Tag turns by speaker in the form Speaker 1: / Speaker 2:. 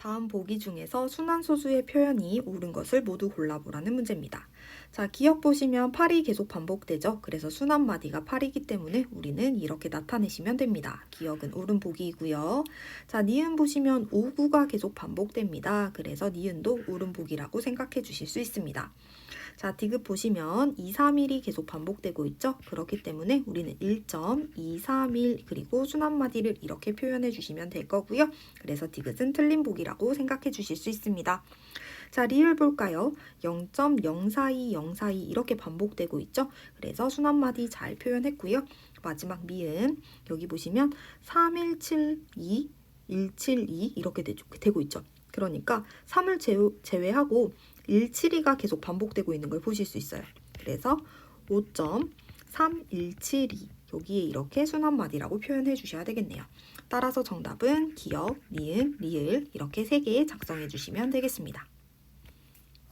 Speaker 1: 다음 보기 중에서 순환소수의 표현이 옳은 것을 모두 골라보라는 문제입니다. 자, 기억 보시면 8이 계속 반복되죠. 그래서 순환마디가 8이기 때문에 우리는 이렇게 나타내시면 됩니다. 기억은 옳은 보기이고요. 자, 니은 보시면 5, 9가 계속 반복됩니다. 그래서 니은도 옳은 보기라고 생각해 주실 수 있습니다. 자, 디귿 보시면 2, 3, 1이 계속 반복되고 있죠. 그렇기 때문에 우리는 1.231 그리고 순환마디를 이렇게 표현해 주시면 될 거고요. 그래서 디귿은 틀린 보기라고 생각해 주실 수 있습니다. 자, 리을 볼까요? 0.042, 042 이렇게 반복되고 있죠. 그래서 순환마디 잘 표현했고요. 마지막 미음 여기 보시면 3172, 172 이렇게 되, 되고 있죠. 그러니까 3을 제외, 하고 172가 계속 반복되고 있는 걸 보실 수 있어요. 그래서 5.3172 여기에 이렇게 순환마디라고 표현해 주셔야 되겠네요. 따라서 정답은 기억, 니은, 리을 이렇게 세개 작성해 주시면 되겠습니다.